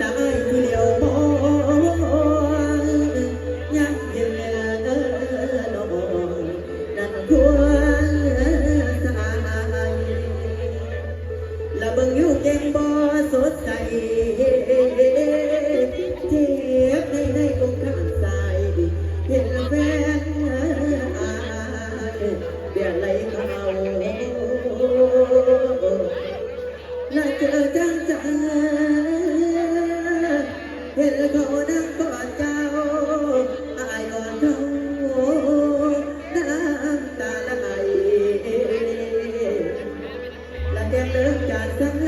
ตาไแต่เลิกจากสัก